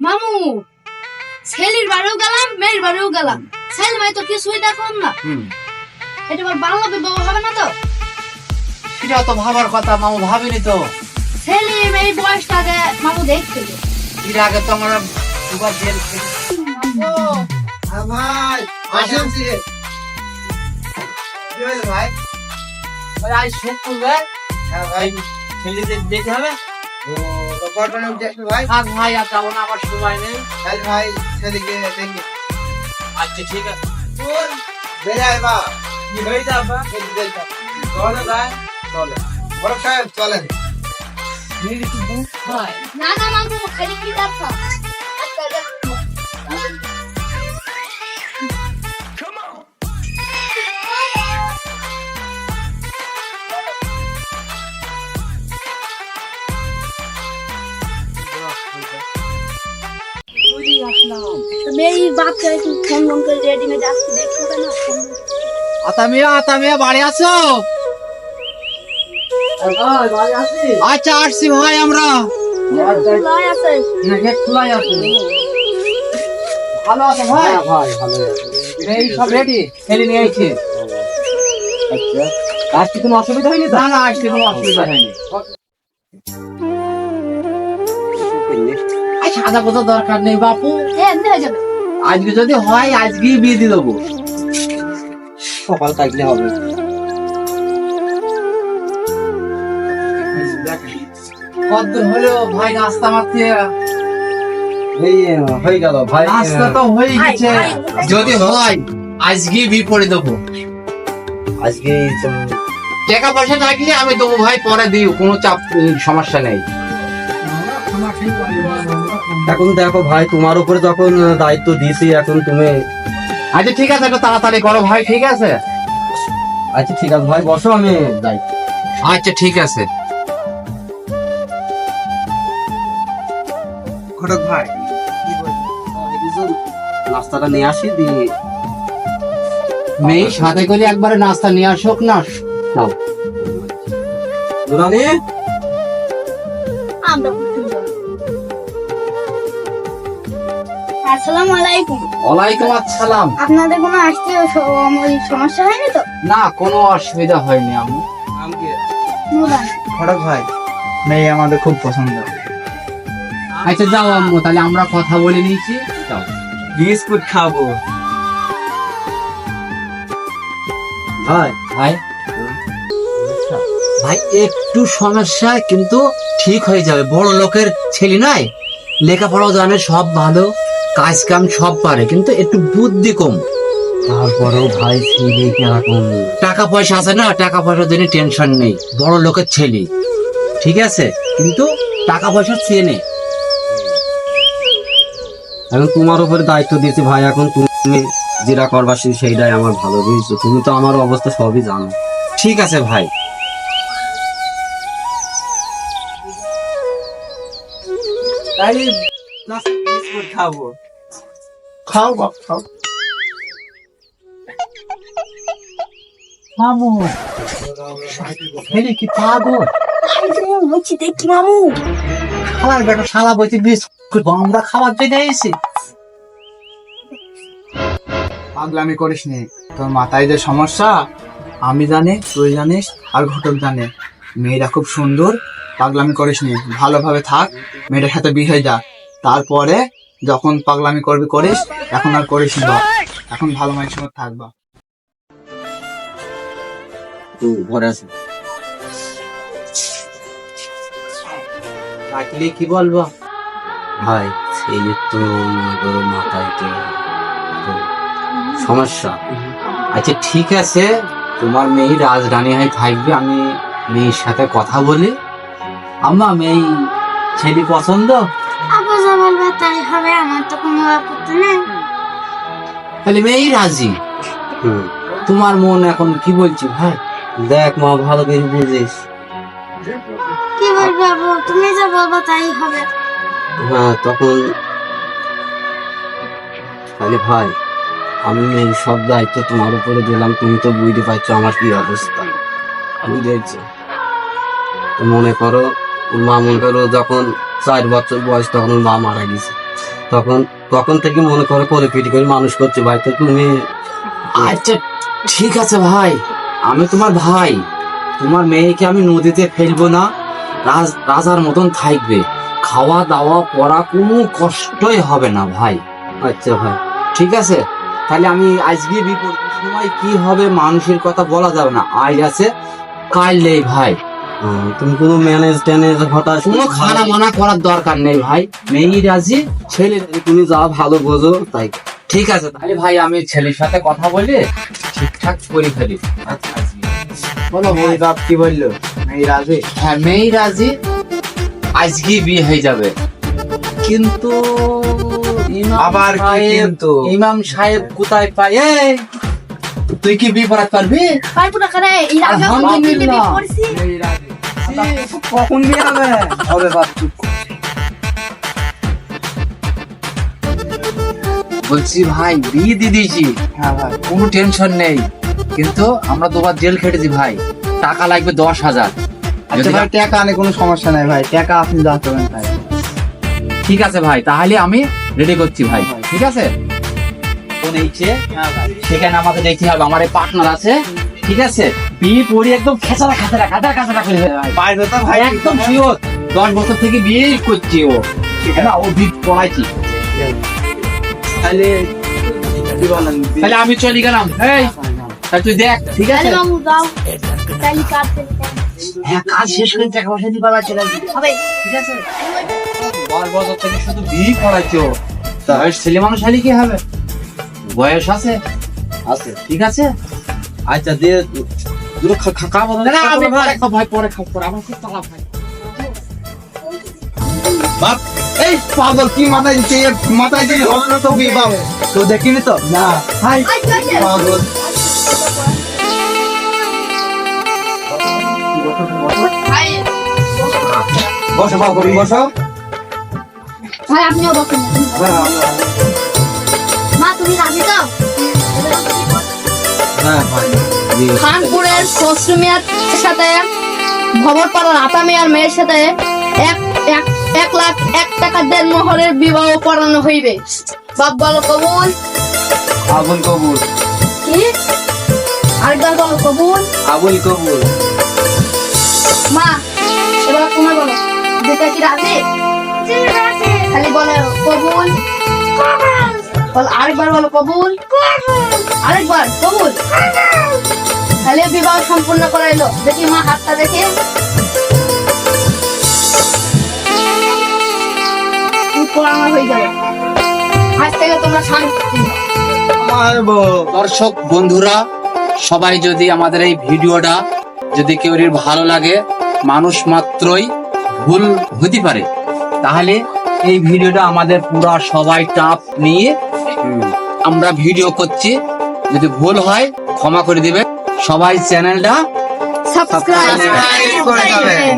মামু ছেলির বাড়িও গেলাম মেয়ের বাড়িও গেলাম। ছেলে মেয়ে তো কিছুই দেখলাম না। এটা আবার বাংলা বিবাহ হবে না তো? সেটা তো ভাবার কথা মামু ভাবিনি তো। ছেলে মেয়ে বয়সটাকে মামু দেখতে হবে। এর আগে তো আমরা দুবার জেল ভাই আসেন কি হয়েছে ভাই? আজ শুক্রবার হ্যাঁ ভাই ছেলেদের যেতে হবে? ও। তো কটনে ভাই। থাক ভাই আর যাব না আমার সময় নেই। তাহলে ভাই ছেলেকে দেখি। আচ্ছা ঠিক আছে। বেড়ায় বা। কি হয়ে যাবে চলে ভাই চলে বড় সাহেব চলেন। না না মামু খালি কি দেখলাম করে রেডিমেড আসতে দেখতে না? আতা মিয়া আতা মিয়া বাড়ি আছো। আচ্ছা আসছি ভাই আমরা। লয় আছে। গেট খোলাই আছে। ভালো আছে ভাই? ভাই ভালো এই সব রেডি ছেলে নিয়ে আইছে। আচ্ছা। কোনো অসুবিধা হয়নি না না আজকে কোনো অসুবিধা হয়নি। সাদা কথা দরকার নেই বাপু। হ্যাঁ হয়ে যাবে। আজকে যদি হয় আজকেই বিয়ে দিয়ে দেবো। সকাল থাকলে হবে কদ্দূর হলো ভাই নাস্তা মারতে? হয়ে গেল ভাই। তো হয়ে গেছে। যদি হয় আজকেই বিয়ে করে দেবো। আজকে টাকা পয়সা থাকলে আমি দেবো ভাই পরে দিও কোনো চাপ সমস্যা নেই। এখন দেখো ভাই তোমার উপরে যখন দায়িত্ব দিয়েছি এখন তুমি আচ্ছা ঠিক আছে একটু তাড়াতাড়ি করো ভাই ঠিক আছে? আচ্ছা ঠিক আছে ভাই বসো আমি যাই। আচ্ছা ঠিক আছে। ঘটক ভাই নাস্তাটা নিয়ে আসি দিয়ে মেয়ে সাথে করে একবারে নাস্তা নিয়ে আসুক না। নাও। দুরানি আমরা আসসালামু আলাইকুম। ওয়ালাইকুম আসসালাম। আপনাদের কোনো আসতে সমস্যা হয়নি তো? না কোনো অসুবিধা হয়নি আমি ভাই মেয়ে আমাদের খুব পছন্দ। আচ্ছা যাও আম্মু তাহলে আমরা কথা বলে নিয়েছি। যাও। বিস্কুট খাব। ভাই। ভাই? ভাই একটু সমস্যা কিন্তু ঠিক হয়ে যাবে। বড় লোকের ছেলে নাই? লেখাপড়াও জানে সব ভালো কাজ কাম সব পারে কিন্তু একটু বুদ্ধি কম। তারপরেও ভাই ছেলে কীরকম টাকা পয়সা আছে না টাকা পয়সার জন্য টেনশন নেই। বড় লোকের ছেলে। ঠিক আছে? কিন্তু টাকা পয়সা চেয়ে নেই এখন তোমার উপরে দায়িত্ব দিয়েছি ভাই এখন তুমি যেটা করবা সেইটাই আমার ভালো বুঝছ? তুমি তো আমার অবস্থা সবই জানো। ঠিক আছে ভাই। তাই বিস্কুট খাব। খাও বাপ খাও। মামু ছেলে কি পাগল? বলছি দেখি মামু খাবার বেটা শালা বলছি বিস্কুট আমরা খাবার জন্য এসেছি। পাগলামি করিস নি। তোর মাথায় যে সমস্যা আমি জানি তুই জানিস আর ঘটক জানে। মেয়েরা খুব সুন্দর। পাগলামি করিস নি ভালোভাবে থাক মেয়েটার সাথে বিয়ে হয়ে যা। তারপরে যখন পাগলামি করবি করিস এখন আর করিস না এখন ভালো মানুষের মতো থাকবা ঘরে আছে। কি বলব? ভাই ছেলে তো মাথায় তো তো সমস্যা। আচ্ছা ঠিক আছে তোমার মেয়ে রাজরানী হয়ে থাকবে আমি মেয়ের সাথে কথা বলি। আম্মা মেয়ে ছেলে পছন্দ? আপা যা বলবে তাই হবে আমার তো কোনো আপত্তি নেই। তাহলে মেয়েই রাজি? হুম। তোমার মন এখন কি বলছি ভাই? দেখ মা ভালো করে বুঝিস। কি বলব তুমি যা বলব তাই হবে। হ্যাঁ তখন তাহলে ভাই আমি এই সব দায়িত্ব তোমার উপরে দিলাম তুমি তো বুঝতে পারছ আমার কি অবস্থা। আমি দেখছি তো মনে করো মা মনে করো যখন চার বছর বয়স তখন মা মারা গেছে। তখন তখন থেকে মনে করো করে পিটি করে মানুষ করছে, ভাই, তো তুমি আচ্ছা ঠিক আছে ভাই, আমি তোমার ভাই, তোমার মেয়েকে আমি নদীতে ফেলব না, রাজ, রাজার মতন থাকবে। খাওয়া দাওয়া পড়া কোনো কষ্টই হবে না ভাই। আচ্ছা ভাই, ঠিক আছে? তাহলে আমি আজকে বিপরীত সময় কি হবে মানুষের কথা বলা যাবে না। আজ আছে কাল নেই ভাই। তুমি কোনো ম্যানেজ ট্যানেজ হঠাৎ কোনো খানা মানা করার দরকার নেই ভাই। মেয়ে রাজি ছেলে তুমি যা ভালো বোঝো তাই। ঠিক আছে তাহলে ভাই আমি ছেলের সাথে কথা বলে ঠিকঠাক করে ফেলি। বলো ভাই মেয়ে বাপ কি বলল? মেয়ে রাজি? হ্যাঁ মেয়ে রাজি আজকে বিয়ে হয়ে যাবে। কিন্তু ইমাম আবার কিন্তু? ইমাম সাহেব কোথায় পায়? তুই কি বিয়ে পড়াতে পারবি? পারব না কারে এই রাজি। কখন বিয়ে হবে? হবে বাপ বলছি ভাই বিয়ে দিয়ে দিয়েছি। হ্যাঁ ভাই। কোনো টেনশন নেই। কিন্তু আমরা দুবার জেল খেটেছি ভাই। টাকা লাগবে দশ হাজার। আচ্ছা ভাই টাকা আনে কোনো সমস্যা নাই ভাই। টাকা আপনি যা করবেন তাই। ঠিক আছে ভাই তাহলে আমি রেডি করছি ভাই। ঠিক আছে? সেখানে আমাকে দেখতে হবে। আমার এই পার্টনার আছে। ঠিক আছে? বিয়ে পড়ি একদম খেচারা খেচারা খাটা খাচারা করে ভাই। পারবে তো ভাই। একদম শিওর দশ বছর থেকে বিয়ে করছি ও। না ও বিয়ে পড়াইছি তাহলে তাহলে আমি চলে গেলাম। এই তাহলে তুই দেখ ঠিক আছে? তাহলে তাহলে হ্যাঁ কাজ শেষ করে টাকা পয়সা দিয়ে পালা চলে আসবি। হবে। ঠিক আছে? দশ বছর থেকে শুধু বিয়ে পড়াইছো বয়স ছেলে মানুষ হলে কি হবে? বয়স আছে? আছে। ঠিক আছে? আচ্ছা দিয়ে দুটো খাব না আমি ভাই পরে খাব, ভাই পরে খাব পরে আমার খুব তাড়া ভাই। বাপ এই পাগল কি মাথায় দিচ্ছে? এর মাথায় দিলে হবে না তো বিয়ে বাপ তো দেখিনি তো? না। ভাই আচ্ছা আচ্ছা। পাগল। বসো বাপ বসো। ভাই আপনিও বসুন। মা তুমি রাজি তো? হ্যাঁ দিয়ে খানপুরের খসরু মিয়ার সাথে ভবরপাড়ার আতা মিয়ার মেয়ের সাথে এক এক এক লাখ এক টাকা দেড় মোহরের বিবাহ করানো হইবে। বাপ বলো কবুল। আবুল কবুল। কি? আরেকবার বলো কবুল। আবুল কবুল। মা এবার তোমার বলো যেটা কি রাজি? খালি বলো কবুল। বল, আরেকবার বলো, কবুল? আরেকবার, কবুল? তাহলে বিবাহ সম্পূর্ণ করাইলো। দেখি মা হাতটা দেখে। দর্শক, বন্ধুরা, সবাই যদি আমাদের এই ভিডিওটা যদি কেউ ভালো লাগে, মানুষ মাত্রই ভুল হতে পারে। তাহলে এই ভিডিওটা আমাদের পুরা সবাই টাপ নিয়ে আমরা ভিডিও করছি। যদি ভুল হয় ক্ষমা করে দিবেন। সবাই চ্যানেলটা সাবস্ক্রাইব করে যাবেন।